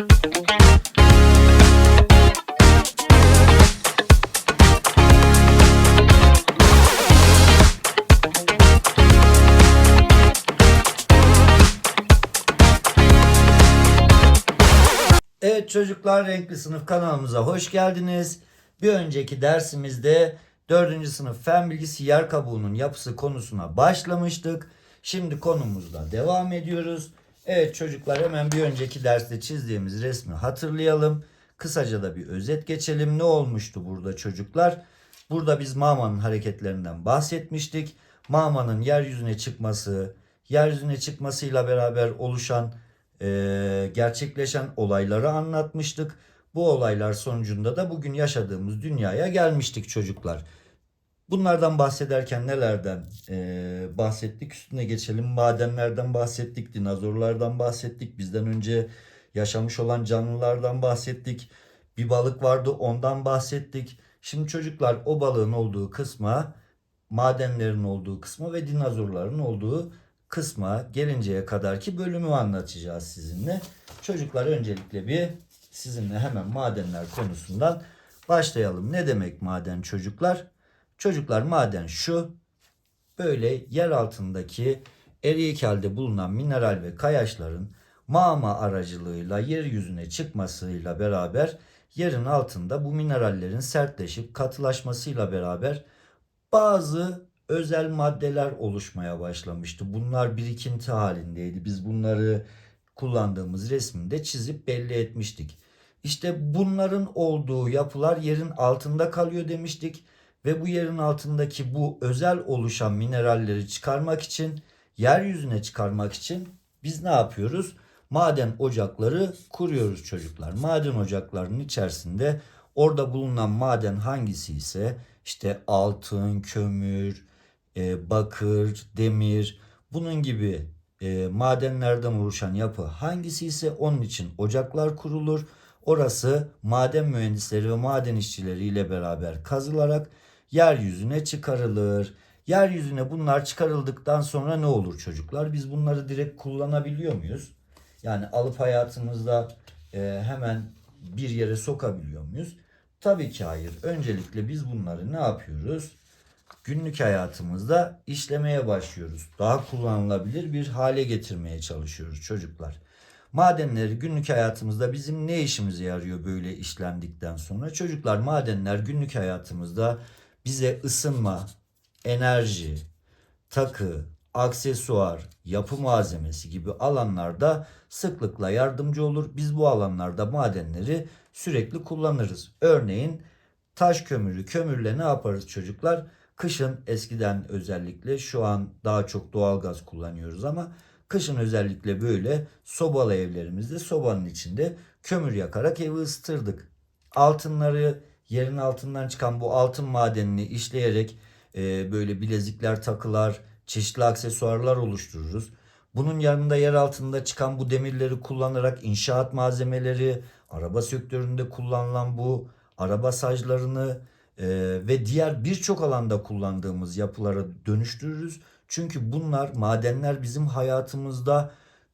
Evet çocuklar renkli sınıf kanalımıza hoş geldiniz. Bir önceki dersimizde 4. sınıf fen bilgisi yer kabuğunun yapısı konusuna başlamıştık. Şimdi konumuzda devam ediyoruz. Evet çocuklar hemen bir önceki derste çizdiğimiz resmi hatırlayalım. Kısaca da bir özet geçelim. Ne olmuştu burada çocuklar? Burada biz Mama'nın hareketlerinden bahsetmiştik. Mama'nın yeryüzüne çıkması, yeryüzüne çıkmasıyla beraber oluşan e, gerçekleşen olayları anlatmıştık. Bu olaylar sonucunda da bugün yaşadığımız dünyaya gelmiştik çocuklar. Bunlardan bahsederken nelerden e, bahsettik? Üstüne geçelim. Madenlerden bahsettik, dinozorlardan bahsettik, bizden önce yaşamış olan canlılardan bahsettik. Bir balık vardı, ondan bahsettik. Şimdi çocuklar o balığın olduğu kısma, madenlerin olduğu kısma ve dinozorların olduğu kısma gelinceye kadarki bölümü anlatacağız sizinle. Çocuklar öncelikle bir sizinle hemen madenler konusundan başlayalım. Ne demek maden çocuklar? Çocuklar maden şu. Böyle yer altındaki eriyik halde bulunan mineral ve kayaçların mağma aracılığıyla yeryüzüne çıkmasıyla beraber yerin altında bu minerallerin sertleşip katılaşmasıyla beraber bazı özel maddeler oluşmaya başlamıştı. Bunlar birikinti halindeydi. Biz bunları kullandığımız resminde çizip belli etmiştik. İşte bunların olduğu yapılar yerin altında kalıyor demiştik ve bu yerin altındaki bu özel oluşan mineralleri çıkarmak için, yeryüzüne çıkarmak için biz ne yapıyoruz? Maden ocakları kuruyoruz çocuklar. Maden ocaklarının içerisinde orada bulunan maden hangisi ise işte altın, kömür, e, bakır, demir bunun gibi e, madenlerden oluşan yapı hangisi ise onun için ocaklar kurulur. Orası maden mühendisleri ve maden işçileri ile beraber kazılarak yeryüzüne çıkarılır. Yeryüzüne bunlar çıkarıldıktan sonra ne olur çocuklar? Biz bunları direkt kullanabiliyor muyuz? Yani alıp hayatımızda e, hemen bir yere sokabiliyor muyuz? Tabii ki hayır. Öncelikle biz bunları ne yapıyoruz? Günlük hayatımızda işlemeye başlıyoruz. Daha kullanılabilir bir hale getirmeye çalışıyoruz çocuklar. Madenleri günlük hayatımızda bizim ne işimize yarıyor böyle işlendikten sonra? Çocuklar madenler günlük hayatımızda bize ısınma, enerji, takı, aksesuar, yapı malzemesi gibi alanlarda sıklıkla yardımcı olur. Biz bu alanlarda madenleri sürekli kullanırız. Örneğin taş kömürü, kömürle ne yaparız çocuklar? Kışın eskiden özellikle şu an daha çok doğalgaz kullanıyoruz ama kışın özellikle böyle sobalı evlerimizde sobanın içinde kömür yakarak evi ısıtırdık. Altınları yerin altından çıkan bu altın madenini işleyerek e, böyle bilezikler, takılar, çeşitli aksesuarlar oluştururuz. Bunun yanında yer altında çıkan bu demirleri kullanarak inşaat malzemeleri, araba sektöründe kullanılan bu araba saclarını e, ve diğer birçok alanda kullandığımız yapılara dönüştürürüz. Çünkü bunlar madenler bizim hayatımızda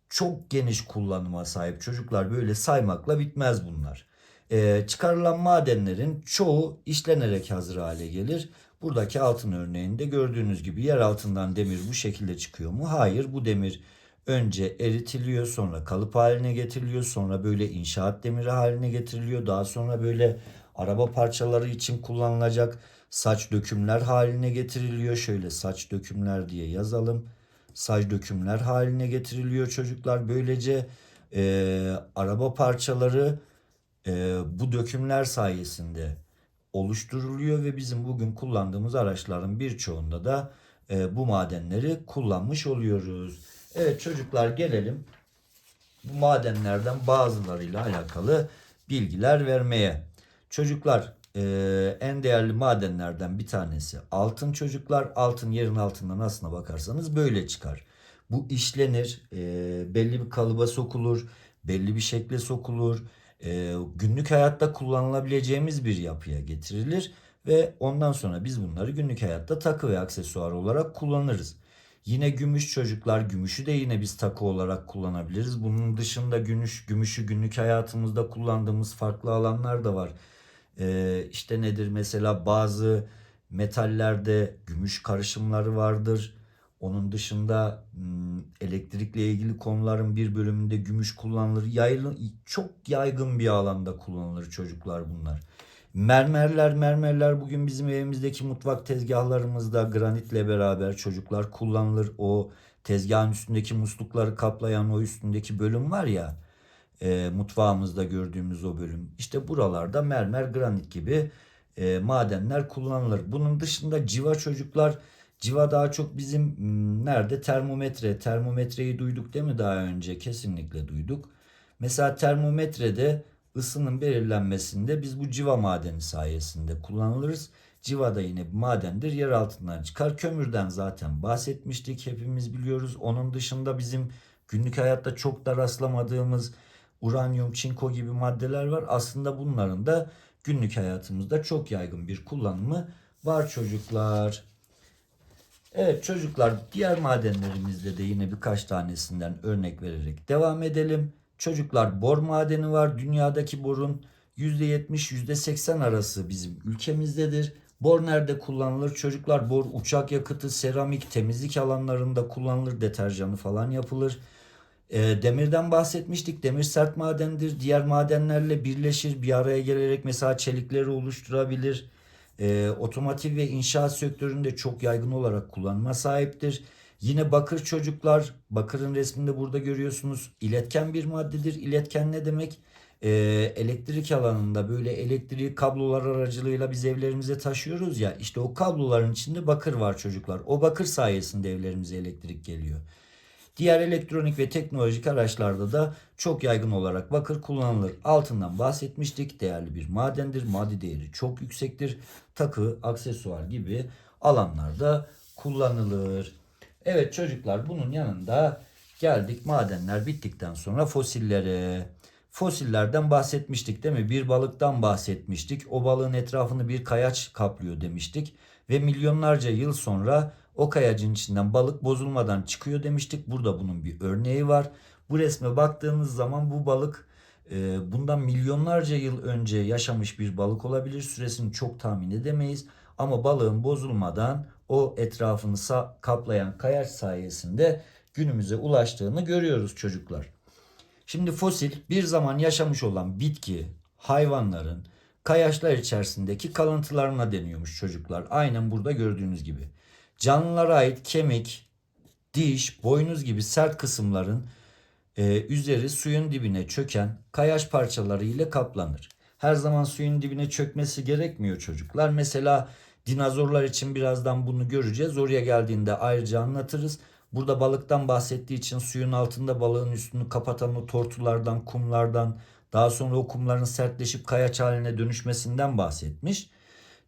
çok geniş kullanıma sahip çocuklar böyle saymakla bitmez bunlar. E, çıkarılan madenlerin çoğu işlenerek hazır hale gelir. Buradaki altın örneğinde gördüğünüz gibi yer altından demir bu şekilde çıkıyor mu? Hayır bu demir önce eritiliyor sonra kalıp haline getiriliyor sonra böyle inşaat demiri haline getiriliyor daha sonra böyle araba parçaları için kullanılacak saç dökümler haline getiriliyor şöyle saç dökümler diye yazalım saç dökümler haline getiriliyor çocuklar böylece e, araba parçaları e, bu dökümler sayesinde oluşturuluyor ve bizim bugün kullandığımız araçların birçoğunda da e, bu madenleri kullanmış oluyoruz. Evet çocuklar gelelim bu madenlerden bazılarıyla alakalı bilgiler vermeye. Çocuklar e, en değerli madenlerden bir tanesi altın çocuklar. Altın yerin altından aslına bakarsanız böyle çıkar. Bu işlenir, e, belli bir kalıba sokulur, belli bir şekle sokulur. E, günlük hayatta kullanılabileceğimiz bir yapıya getirilir ve ondan sonra biz bunları günlük hayatta takı ve aksesuar olarak kullanırız. Yine gümüş çocuklar. Gümüşü de yine biz takı olarak kullanabiliriz. Bunun dışında gümüş, gümüşü günlük hayatımızda kullandığımız farklı alanlar da var. Ee, işte nedir mesela bazı metallerde gümüş karışımları vardır. Onun dışında elektrikle ilgili konuların bir bölümünde gümüş kullanılır. Yaygın, çok yaygın bir alanda kullanılır çocuklar bunlar. Mermerler mermerler bugün bizim evimizdeki mutfak tezgahlarımızda granitle beraber çocuklar kullanılır. O tezgahın üstündeki muslukları kaplayan o üstündeki bölüm var ya e, mutfağımızda gördüğümüz o bölüm. İşte buralarda mermer granit gibi e, madenler kullanılır. Bunun dışında civa çocuklar civa daha çok bizim hmm, nerede termometre termometreyi duyduk değil mi daha önce kesinlikle duyduk. Mesela termometrede ısının belirlenmesinde biz bu civa madeni sayesinde kullanılırız. Civa da yine bir madendir. Yer altından çıkar. Kömürden zaten bahsetmiştik. Hepimiz biliyoruz. Onun dışında bizim günlük hayatta çok da rastlamadığımız uranyum, çinko gibi maddeler var. Aslında bunların da günlük hayatımızda çok yaygın bir kullanımı var çocuklar. Evet çocuklar diğer madenlerimizde de yine birkaç tanesinden örnek vererek devam edelim. Çocuklar bor madeni var. Dünyadaki borun %70 %80 arası bizim ülkemizdedir. Bor nerede kullanılır? Çocuklar bor uçak yakıtı, seramik, temizlik alanlarında kullanılır. Deterjanı falan yapılır. E, demirden bahsetmiştik. Demir sert madendir. Diğer madenlerle birleşir. Bir araya gelerek mesela çelikleri oluşturabilir. E, otomotiv ve inşaat sektöründe çok yaygın olarak kullanıma sahiptir. Yine bakır çocuklar, bakırın resminde burada görüyorsunuz. İletken bir maddedir. İletken ne demek? Ee, elektrik alanında böyle elektriği kablolar aracılığıyla biz evlerimize taşıyoruz ya. İşte o kabloların içinde bakır var çocuklar. O bakır sayesinde evlerimize elektrik geliyor. Diğer elektronik ve teknolojik araçlarda da çok yaygın olarak bakır kullanılır. Altından bahsetmiştik. Değerli bir madendir. Maddi değeri çok yüksektir. Takı, aksesuar gibi alanlarda kullanılır. Evet çocuklar bunun yanında geldik madenler bittikten sonra fosillere. Fosillerden bahsetmiştik değil mi? Bir balıktan bahsetmiştik. O balığın etrafını bir kayaç kaplıyor demiştik. Ve milyonlarca yıl sonra o kayacın içinden balık bozulmadan çıkıyor demiştik. Burada bunun bir örneği var. Bu resme baktığınız zaman bu balık e, bundan milyonlarca yıl önce yaşamış bir balık olabilir. Süresini çok tahmin edemeyiz. Ama balığın bozulmadan o etrafını kaplayan kayaç sayesinde günümüze ulaştığını görüyoruz çocuklar. Şimdi fosil bir zaman yaşamış olan bitki, hayvanların kayaçlar içerisindeki kalıntılarına deniyormuş çocuklar. Aynen burada gördüğünüz gibi. Canlılara ait kemik, diş, boynuz gibi sert kısımların e, üzeri suyun dibine çöken kayaç parçaları ile kaplanır. Her zaman suyun dibine çökmesi gerekmiyor çocuklar. Mesela dinozorlar için birazdan bunu göreceğiz. Oraya geldiğinde ayrıca anlatırız. Burada balıktan bahsettiği için suyun altında balığın üstünü kapatan o tortulardan, kumlardan, daha sonra o kumların sertleşip kayaç haline dönüşmesinden bahsetmiş.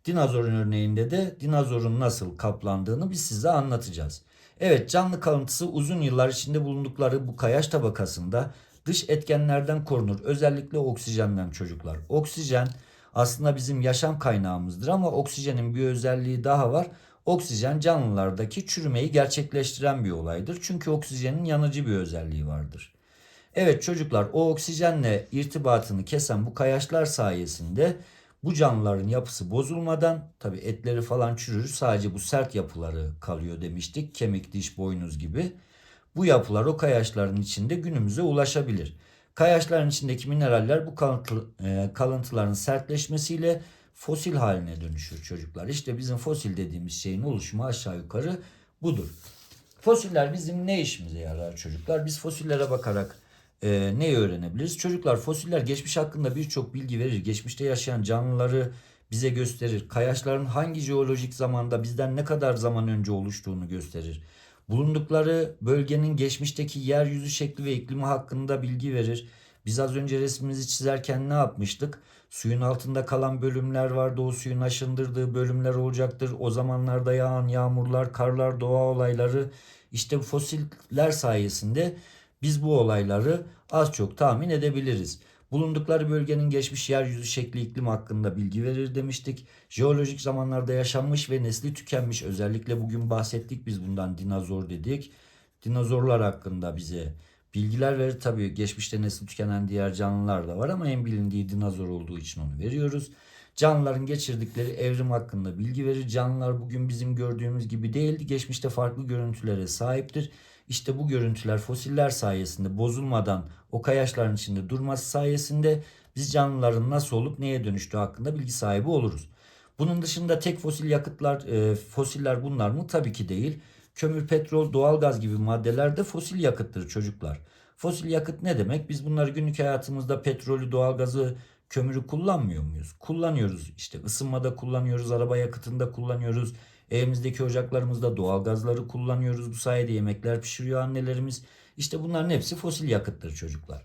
Dinozorun örneğinde de dinozorun nasıl kaplandığını biz size anlatacağız. Evet canlı kalıntısı uzun yıllar içinde bulundukları bu kayaç tabakasında dış etkenlerden korunur. Özellikle oksijenden çocuklar. Oksijen aslında bizim yaşam kaynağımızdır ama oksijenin bir özelliği daha var. Oksijen canlılardaki çürümeyi gerçekleştiren bir olaydır. Çünkü oksijenin yanıcı bir özelliği vardır. Evet çocuklar o oksijenle irtibatını kesen bu kayaçlar sayesinde bu canlıların yapısı bozulmadan tabi etleri falan çürür sadece bu sert yapıları kalıyor demiştik. Kemik, diş, boynuz gibi. Bu yapılar o kayaçların içinde günümüze ulaşabilir. Kayaçların içindeki mineraller bu e, kalıntıların sertleşmesiyle fosil haline dönüşür çocuklar. İşte bizim fosil dediğimiz şeyin oluşumu aşağı yukarı budur. Fosiller bizim ne işimize yarar çocuklar? Biz fosillere bakarak e, neyi öğrenebiliriz? Çocuklar fosiller geçmiş hakkında birçok bilgi verir. Geçmişte yaşayan canlıları bize gösterir. Kayaçların hangi jeolojik zamanda bizden ne kadar zaman önce oluştuğunu gösterir. Bulundukları bölgenin geçmişteki yeryüzü şekli ve iklimi hakkında bilgi verir. Biz az önce resmimizi çizerken ne yapmıştık? Suyun altında kalan bölümler vardı. O suyun aşındırdığı bölümler olacaktır. O zamanlarda yağan yağmurlar, karlar, doğa olayları işte fosiller sayesinde biz bu olayları az çok tahmin edebiliriz. Bulundukları bölgenin geçmiş yeryüzü şekli iklim hakkında bilgi verir demiştik. Jeolojik zamanlarda yaşanmış ve nesli tükenmiş özellikle bugün bahsettik biz bundan dinozor dedik. Dinozorlar hakkında bize bilgiler verir. Tabii geçmişte nesli tükenen diğer canlılar da var ama en bilindiği dinozor olduğu için onu veriyoruz. Canlıların geçirdikleri evrim hakkında bilgi verir. Canlılar bugün bizim gördüğümüz gibi değildi. Geçmişte farklı görüntülere sahiptir. İşte bu görüntüler fosiller sayesinde bozulmadan o kayaçların içinde durması sayesinde biz canlıların nasıl olup neye dönüştüğü hakkında bilgi sahibi oluruz. Bunun dışında tek fosil yakıtlar, e, fosiller bunlar mı? Tabii ki değil. Kömür, petrol, doğalgaz gibi maddeler de fosil yakıttır çocuklar. Fosil yakıt ne demek? Biz bunları günlük hayatımızda petrolü, doğalgazı, kömürü kullanmıyor muyuz? Kullanıyoruz. İşte ısınmada kullanıyoruz, araba yakıtında kullanıyoruz. Evimizdeki ocaklarımızda doğalgazları kullanıyoruz. Bu sayede yemekler pişiriyor annelerimiz. İşte bunların hepsi fosil yakıttır çocuklar.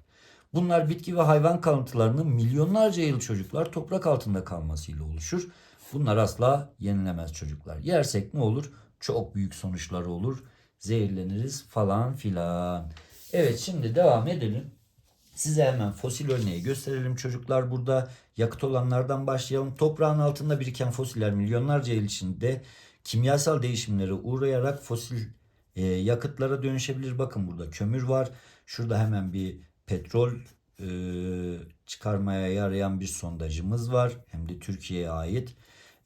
Bunlar bitki ve hayvan kalıntılarının milyonlarca yıl çocuklar toprak altında kalmasıyla oluşur. Bunlar asla yenilemez çocuklar. Yersek ne olur? Çok büyük sonuçları olur. Zehirleniriz falan filan. Evet şimdi devam edelim. Size hemen fosil örneği gösterelim çocuklar. Burada yakıt olanlardan başlayalım. Toprağın altında biriken fosiller milyonlarca yıl içinde kimyasal değişimlere uğrayarak fosil e, yakıtlara dönüşebilir. Bakın burada kömür var. Şurada hemen bir petrol e, çıkarmaya yarayan bir sondajımız var. Hem de Türkiye'ye ait.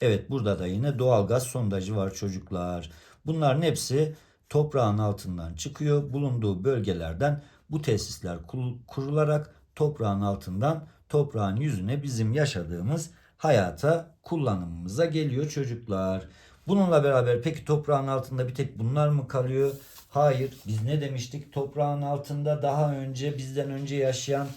Evet burada da yine doğalgaz sondajı var çocuklar. Bunların hepsi toprağın altından çıkıyor. Bulunduğu bölgelerden bu tesisler kur- kurularak toprağın altından toprağın yüzüne bizim yaşadığımız hayata kullanımımıza geliyor çocuklar. Bununla beraber peki toprağın altında bir tek bunlar mı kalıyor? Hayır. Biz ne demiştik? Toprağın altında daha önce bizden önce yaşayan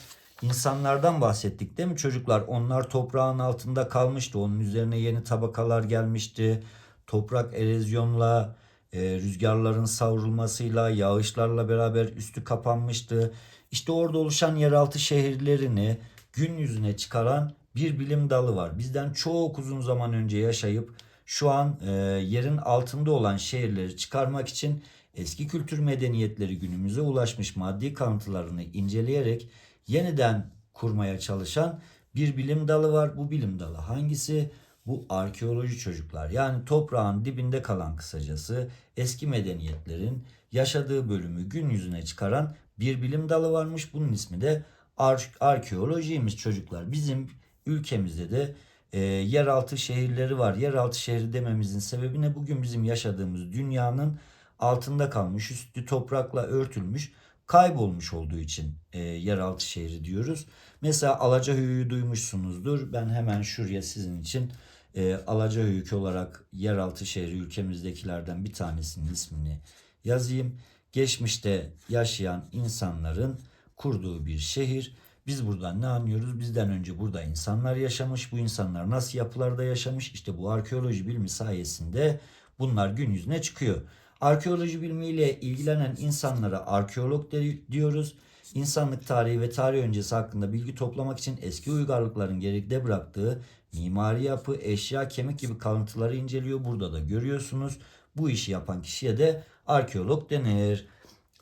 insanlardan bahsettik değil mi çocuklar? Onlar toprağın altında kalmıştı. Onun üzerine yeni tabakalar gelmişti. Toprak erozyonla, e, rüzgarların savrulmasıyla, yağışlarla beraber üstü kapanmıştı. İşte orada oluşan yeraltı şehirlerini gün yüzüne çıkaran bir bilim dalı var. Bizden çok uzun zaman önce yaşayıp şu an e, yerin altında olan şehirleri çıkarmak için eski kültür medeniyetleri günümüze ulaşmış maddi kanıtlarını inceleyerek yeniden kurmaya çalışan bir bilim dalı var. Bu bilim dalı hangisi? Bu arkeoloji çocuklar. Yani toprağın dibinde kalan kısacası eski medeniyetlerin yaşadığı bölümü gün yüzüne çıkaran bir bilim dalı varmış. Bunun ismi de ar- arkeolojiymiş çocuklar. Bizim ülkemizde de e, yeraltı şehirleri var. Yeraltı şehri dememizin sebebi ne? Bugün bizim yaşadığımız dünyanın altında kalmış, üstü toprakla örtülmüş, kaybolmuş olduğu için e, yeraltı şehri diyoruz. Mesela Alacahöyük'ü duymuşsunuzdur. Ben hemen şuraya sizin için e, Alacahöyük olarak yeraltı şehri ülkemizdekilerden bir tanesinin ismini yazayım. Geçmişte yaşayan insanların kurduğu bir şehir. Biz buradan ne anlıyoruz? Bizden önce burada insanlar yaşamış. Bu insanlar nasıl yapılarda yaşamış? İşte bu arkeoloji bilimi sayesinde bunlar gün yüzüne çıkıyor. Arkeoloji bilimiyle ilgilenen insanlara arkeolog diyoruz. İnsanlık tarihi ve tarih öncesi hakkında bilgi toplamak için eski uygarlıkların geride bıraktığı mimari yapı, eşya, kemik gibi kalıntıları inceliyor. Burada da görüyorsunuz. Bu işi yapan kişiye de arkeolog denir.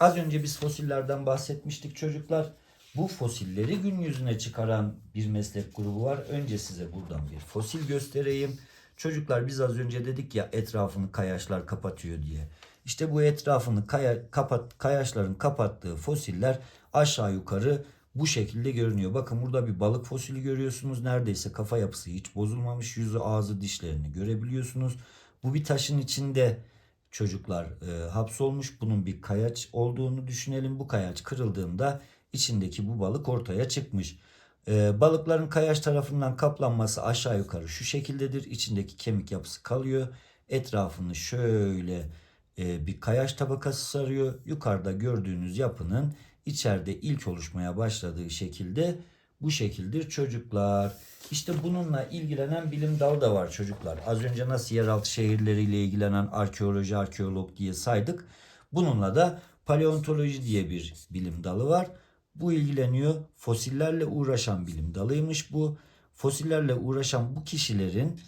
Az önce biz fosillerden bahsetmiştik çocuklar. Bu fosilleri gün yüzüne çıkaran bir meslek grubu var. Önce size buradan bir fosil göstereyim. Çocuklar biz az önce dedik ya etrafını kayaçlar kapatıyor diye. İşte bu etrafını kaya, kapat, kayaçların kapattığı fosiller aşağı yukarı bu şekilde görünüyor. Bakın burada bir balık fosili görüyorsunuz. Neredeyse kafa yapısı hiç bozulmamış. Yüzü, ağzı, dişlerini görebiliyorsunuz. Bu bir taşın içinde çocuklar e, hapsolmuş. Bunun bir kayaç olduğunu düşünelim. Bu kayaç kırıldığında içindeki bu balık ortaya çıkmış. E, balıkların kayaç tarafından kaplanması aşağı yukarı şu şekildedir. İçindeki kemik yapısı kalıyor. Etrafını şöyle e, bir kayaç tabakası sarıyor. Yukarıda gördüğünüz yapının içeride ilk oluşmaya başladığı şekilde bu şekildir çocuklar. İşte bununla ilgilenen bilim dalı da var çocuklar. Az önce nasıl yeraltı şehirleriyle ilgilenen arkeoloji, arkeolog diye saydık. Bununla da paleontoloji diye bir bilim dalı var. Bu ilgileniyor. Fosillerle uğraşan bilim dalıymış bu. Fosillerle uğraşan bu kişilerin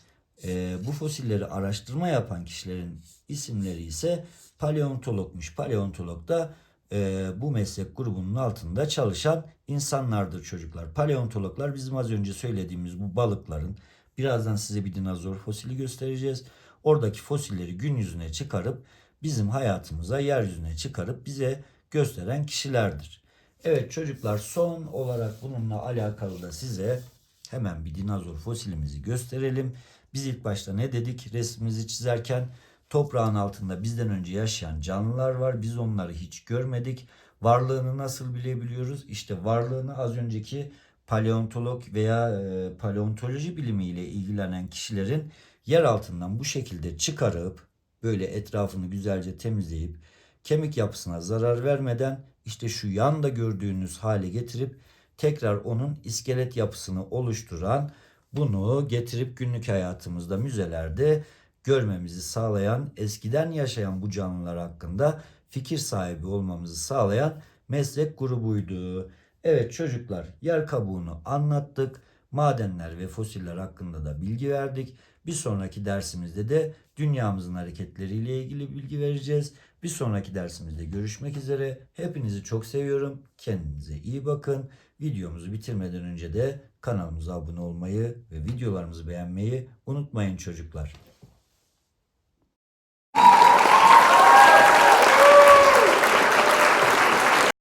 e, bu fosilleri araştırma yapan kişilerin isimleri ise paleontologmuş. Paleontolog da e, bu meslek grubunun altında çalışan insanlardır çocuklar. Paleontologlar bizim az önce söylediğimiz bu balıkların birazdan size bir dinozor fosili göstereceğiz. Oradaki fosilleri gün yüzüne çıkarıp bizim hayatımıza yeryüzüne çıkarıp bize gösteren kişilerdir. Evet çocuklar son olarak bununla alakalı da size hemen bir dinozor fosilimizi gösterelim. Biz ilk başta ne dedik resmimizi çizerken toprağın altında bizden önce yaşayan canlılar var. Biz onları hiç görmedik. Varlığını nasıl bilebiliyoruz? İşte varlığını az önceki paleontolog veya e, paleontoloji bilimiyle ilgilenen kişilerin yer altından bu şekilde çıkarıp böyle etrafını güzelce temizleyip kemik yapısına zarar vermeden işte şu yanda gördüğünüz hale getirip tekrar onun iskelet yapısını oluşturan bunu getirip günlük hayatımızda müzelerde görmemizi sağlayan eskiden yaşayan bu canlılar hakkında fikir sahibi olmamızı sağlayan meslek grubuydu. Evet çocuklar yer kabuğunu anlattık. Madenler ve fosiller hakkında da bilgi verdik. Bir sonraki dersimizde de dünyamızın hareketleriyle ilgili bilgi vereceğiz. Bir sonraki dersimizde görüşmek üzere. Hepinizi çok seviyorum. Kendinize iyi bakın. Videomuzu bitirmeden önce de kanalımıza abone olmayı ve videolarımızı beğenmeyi unutmayın çocuklar.